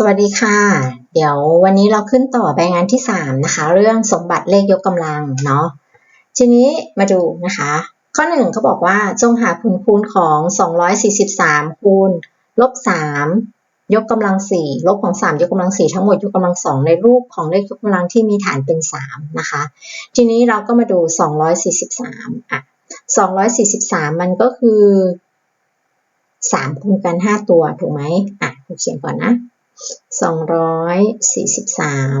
สวัสดีค่ะ เดี๋ยววันนี้เราขึ้นต่อไปงานที่ 3 นะคะ เรื่องสมบัติเลขยกกำลังเนาะทีนี้มาดูนะคะ ข้อ1เขาบอกว่าจงหาผลคูณของ 243 คูณลบ 3 ยกกำลัง 4 ลบของ 3 ยกกำลัง 4 ทั้งหมดยกกำลัง 2 ในรูปของเลขยกกำลังที่มีฐานเป็น 3 นะคะ ทีนี้เราก็มาดู 243 อะ 243 มันก็คือ 3 คูณกัน 5 ตัวถูกไหมอะเขียนก่อนนะ สองร้อยสี่สิบสาม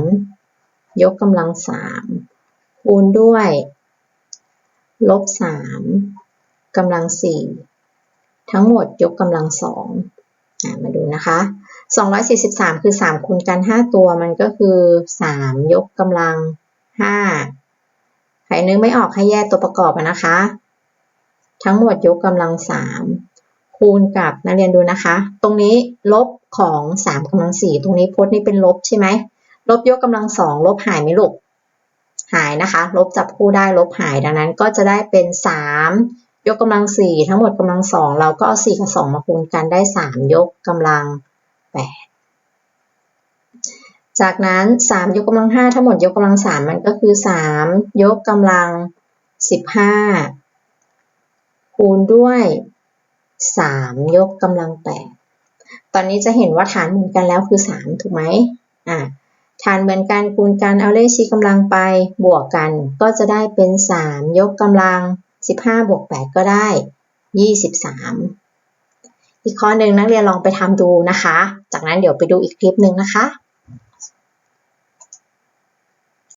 ยกกำลังสามคูณด้วย ลบสามกำลังสี่ทั้งหมดยกกำลังสองมาดูนะคะ 243 คือ 3 คูณกัน 5 ตัวมันก็คือ 3 ยกกำลัง 5 ใครนึกไม่ออกให้แยกตัวประกอบนะคะ ทั้งหมดยกกำลัง 3 คูณกับนักเรียนดูนะคะ ตรงนี้ลบของ3กำลัง4ตรงนี้พจน์นี่เป็นลบใช่ไหมลบยกกำลังสองลบหายไหมลูกหายนะคะ ลบจับคู่ได้ลบหายดังนั้นก็จะได้เป็น 3 ยกกำลัง4ทั้งหมดกำลังสองเราก็เอา4กับ2มาคูณกันได้ 3 ยกกำลัง8จากนั้น 3 ยกกำลัง5ทั้งหมดยกกำลัง3มันก็คือ 3 ยกกำลัง 15 คูณด้วย 3ยกกำลัง8ตอนนี้จะเห็นว่าฐานเหมือนกันแล้วคือ3ถูกไหมอ่าฐานเหมือนกันคูณกันเอาเลขชี้กำลังไปบวกกันก็จะได้เป็น3ยกกำลัง15บวก8ก็ได้23อีกข้อหนึ่งนักเรียนลองไปทำดูนะคะ จากนั้นเดี๋ยวไปดูอีกคลิปหนึ่งนะคะ